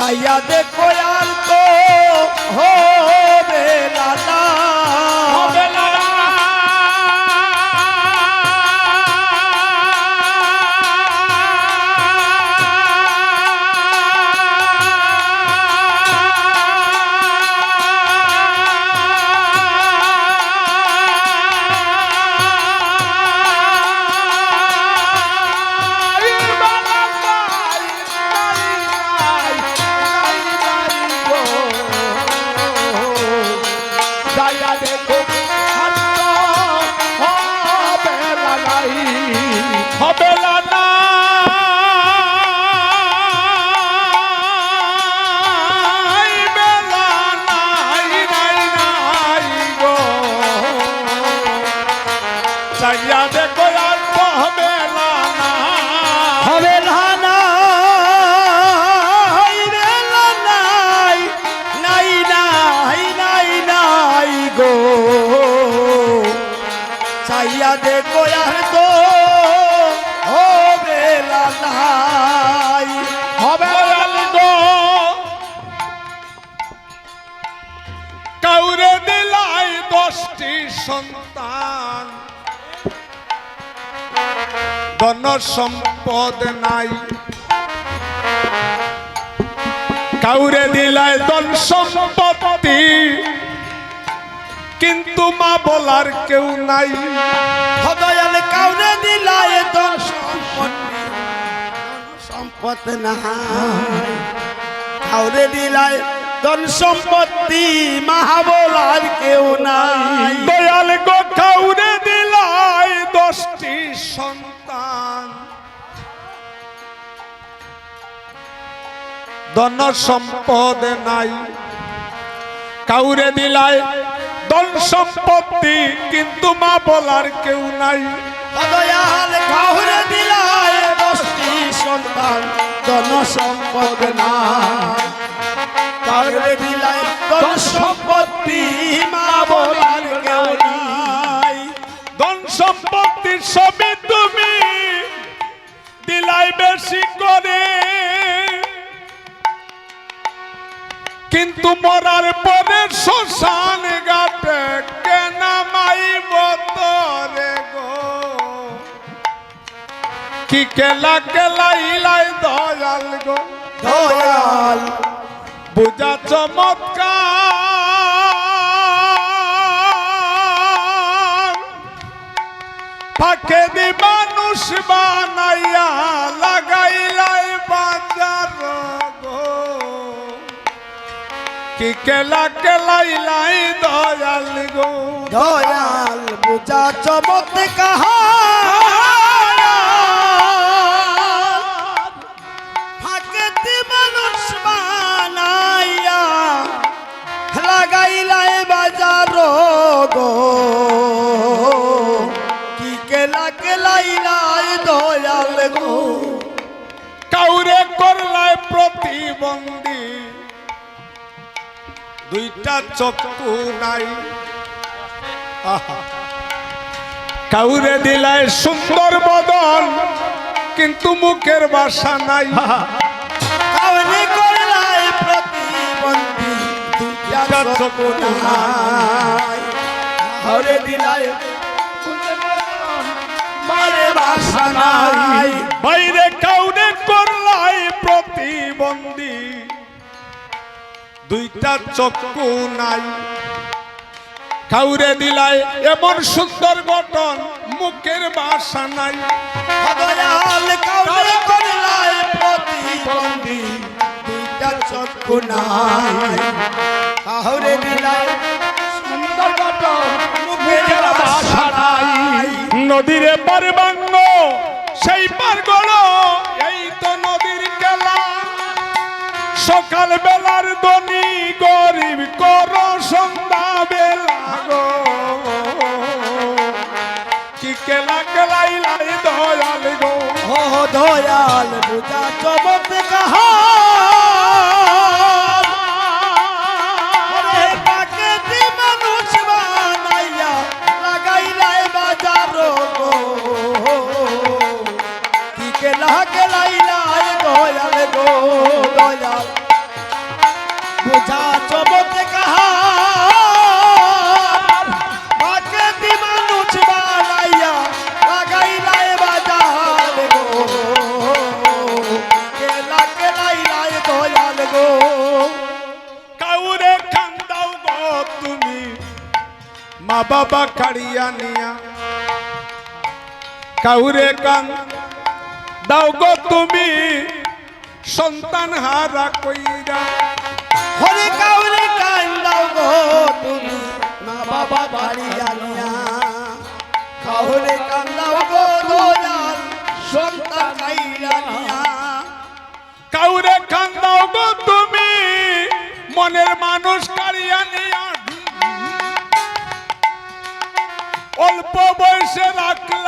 চাইয়া দেখো আর তো হয় হইয়া দেখো অল্প হবে না হবে না চাইয়া দেখো আর তো হবে নাই। হবে কাউরে দিলাই দশটি সন্তান। ধন সম্পদ নাই। কাউরে দিলাই ধন সম্পত্তি কিন্তু মা বলার কেউ নাই। হদয়াল কাউরে দিলায় ধন সম্পত্তি সম্পদ নাই। কাউরে দিলায় ধন সম্পত্তি মাহাবলার কেউ নাই। দয়াল গো কাউরে দিলাই দশটি সন্তান। ধন সম্পদ নাই। কাউরে দিলাই ধন সম্পত্তি কিন্তু মা বলার কেউ নাই। কাউরে দিলায় দশটি সন্তান ধন সম্পদ নাই। কাউরে দিলায় ধন সম্পত্তি মা বলার কেউ নাই। ধন সম্পত্তি সবই তুমি বেশি করে। কিন্তু মরার পরে শ্মশান গাটে কেনা মাই বতরে গো। কি কেলা কেলা ইলাই দয়াল গো। দয়াল। বুঝা চমৎকার। ফাঁকে দি মানুষ বানাইয়া কেলা কেলাইলাই দয়াল গো। দয়াল বুঝা চমৎ কাহা ফাঁকেতে মানুষ বানাইয়া লাগাইলাই বাজার গো। কি কেলা কেলাইলাই দয়াল গো। কাউরে করলাই প্রতিবন্ধী। দুইটা চক্ষু নাই। আহা। কাউরে দিলাই সুন্দর বদন কিন্তু মুখের বাসা নাই। কাউরে করলাই প্রতিবন্ধী দুইটা চক্ষু নাই। হরে দিলাই মারে বাসা নাই। বাইরে কাউরে করলাই প্রতিবন্ধী। দুইটা চক্ষু নাই। কাউরে দিলাই এমন সুন্দর গঠন মুখের বাসা নাই। কাউরে প্রতিবন্ধী দুইটা চক্ষু নাই। কাউরে দিলাই সুন্দর গঠন মুখের বাসা নাই। নদীরে পার বাঙ্গ সেই পার গড় এই তো নদীর খেলা। সকাল বেলার দনি বাবা কাড়িয়া নিয়া। কাউরে কান দাও গো তুমি সন্তান হারা কইরা। হরে কাউরে কান্দাও গো তুমি মা বাবা বাড়ি আনিয়া কাউরে কান্দাও গো দয়াল সন্তান কাইরা নিয়া। কাউরে কান্দাও গো তুমি মনের মানুষ অল্প বয়সে রাখলাই